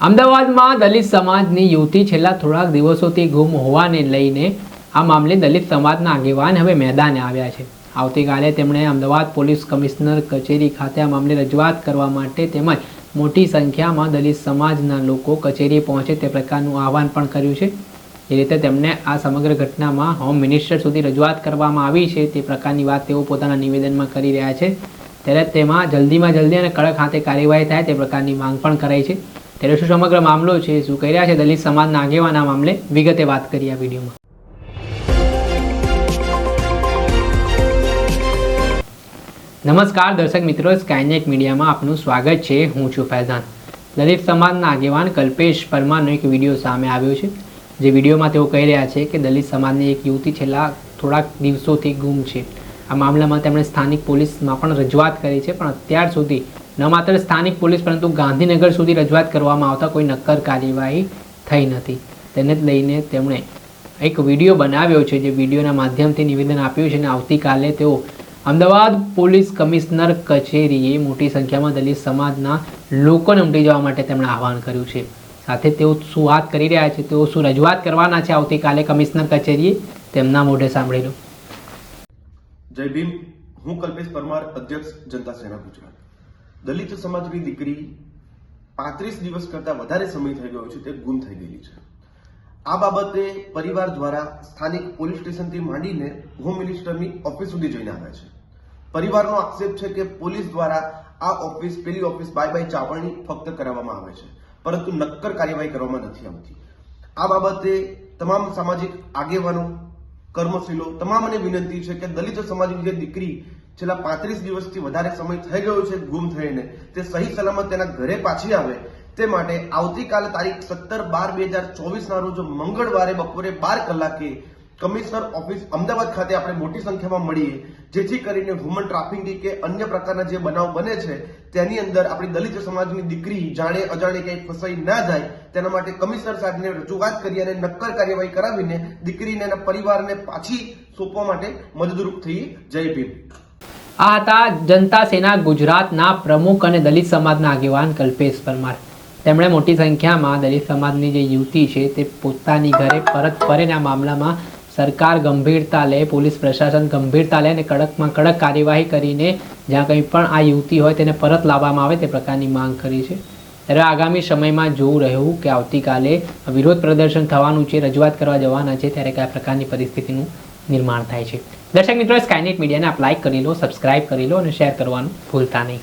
અમદાવાદમાં દલિત સમાજની યુવતી છેલ્લા થોડાક દિવસોથી ગુમ હોવાને લઈને આ મામલે દલિત સમાજના આગેવાન હવે મેદાને આવ્યા છે. આવતીકાલે તેમણે અમદાવાદ પોલીસ કમિશનર કચેરી ખાતે આ મામલે રજૂઆત કરવા માટે તેમજ મોટી સંખ્યામાં દલિત સમાજના લોકો કચેરીએ પહોંચે તે પ્રકારનું આહવાન પણ કર્યું છે. એ રીતે તેમને આ સમગ્ર ઘટનામાં હોમ મિનિસ્ટર સુધી રજૂઆત કરવામાં આવી છે તે પ્રકારની વાત તેઓ પોતાના નિવેદનમાં કરી રહ્યા છે. ત્યારે તેમાં જલ્દીમાં જલ્દી અને કડક હાથે કાર્યવાહી થાય તે પ્રકારની માંગ પણ કરાઈ છે. ત્યારે શું સમગ્ર મામલો છે, શું કહી રહ્યા છે, દલિત સમાજના આગેવાના મામલે વિગતે વાત કરી આ વિડીયોમાં. નમસ્કાર દર્શક મિત્રો સ્કાયનેટ મીડિયામાં આપનું સ્વાગત છે, હું છું ફૈઝાન. દલિત સમાજના આગેવાન કલ્પેશ પરમારનો એક વીડિયો સામે આવ્યો છે, જે વિડીયોમાં તેઓ કહી રહ્યા છે કે દલિત સમાજની એક યુવતી છેલ્લા થોડાક દિવસોથી ગુમ છે. આ મામલામાં તેમણે સ્થાનિક પોલીસમાં પણ રજૂઆત કરી છે, પણ અત્યાર સુધી ન માત્ર સ્થાનિક પોલીસ, પરંતુ ગાંધીનગર સુધી રજૂઆત કરવામાં આવતા કોઈ નક્કર કાર્યવાહી થઈ નથી. તેને જ લઈને તેમણે એક વીડિયો બનાવ્યો છે, જે વિડીયોના માધ્યમથી નિવેદન આપ્યું છે અને આવતીકાલે તેઓ અમદાવાદ પોલીસ કમિશનર કચેરીએ મોટી સંખ્યામાં દલિત સમાજના લોકોને ઉમટી જવા માટે તેમણે આહવાન કર્યું છે. સાથે તેઓ શું વાત કરી રહ્યા છે, તેઓ શું રજૂઆત કરવાના છે, આવતીકાલે કમિશનર કચેરીએ તેમના મોઢે સાંભળી લો. જય ભીમ. હું કલ્પેશ પરમાર, અધ્યક્ષ જનતા સેના ગુજરાત. દલિત સમાજની દીકરી પાંત્રીસ દિવસ કરતા વધારે સમય થઈ ગયો છે, તે ગુમ થઈ ગયેલી છે. આ બાબતે પરિવાર દ્વારા સ્થાનિક પોલીસ સ્ટેશનથી માંડીને હોમ મિનિસ્ટરની ઓફિસ સુધી જઈને આવ્યા છે. પરિવારનો આક્ષેપ છે કે પોલીસ દ્વારા આ ઓફિસ, પેલી ઓફિસ બાય બાય ચાવણી ફક્ત કરાવવામાં આવે છે, પરંતુ નક્કર કાર્યવાહી કરવામાં નથી આવતી. આ બાબતે તમામ સામાજિક આગેવાનો, કર્મશીલો તમામને વિનંતી છે કે દલિત સમાજની જે દીકરી છેલ્લા પાંત્રીસ દિવસથી વધારે સમય થઈ ગયો છે ગુમ થઈને. તે સહી સલામત તેના ઘરે પાછી આવે. તે માટે આવતીકાલે તારીખ સત્તર બાર બે હજાર ચોવીસના રોજ મંગળવારે બપોરે બાર કલાકે કમિશનર ઓફિસ અમદાવાદ ખાતે આપણે મોટી સંખ્યામાં મળીએ. જેથી કરીને હ્યુમન ટ્રાફિકિંગ કે અન્ય પ્રકારના જે બનાવ બને છે, તેની અંદર આપણી દલિત સમાજની દીકરી જાણે અજાણે ક્યાંય ફસાઈ ના જાય, તેના માટે કમિશનર સાહેબને રજૂઆત કરી અને નક્કર કાર્યવાહી કરાવીને દીકરીને એના પરિવારને પાછી સોંપવા માટે મદદરૂપ થઈ જય ભીમ. આ હતા જનતા સેના ગુજરાતના પ્રમુખ અને દલિત સમાજના આગેવાન કલ્પેશ પરમાર. તેમણે મોટી સંખ્યામાં દલિત સમાજની જે યુવતી છે તે પોતાની ઘરે પરત ફરેને આ મામલામાં સરકાર ગંભીરતા લે, પોલીસ પ્રશાસન ગંભીરતા લે અને કડકમાં કડક કાર્યવાહી કરીને જ્યાં કંઈ પણ આ યુવતી હોય તેને પરત લાવવામાં આવે તે પ્રકારની માંગ કરી છે. ત્યારે આગામી સમયમાં જોવું રહ્યું કે આવતીકાલે વિરોધ પ્રદર્શન થવાનું છે, રજૂઆત કરવા જવાના છે, ત્યારે કયા પ્રકારની પરિસ્થિતિનું નિર્માણ થાય છે. દર્શક મિત્રો સ્કાયનેટ મીડિયાને આપ લાઇક કરી લો સબસ્ક્રાઇબ કરી લો અને શેર કરવાનું ભૂલતા નહીં.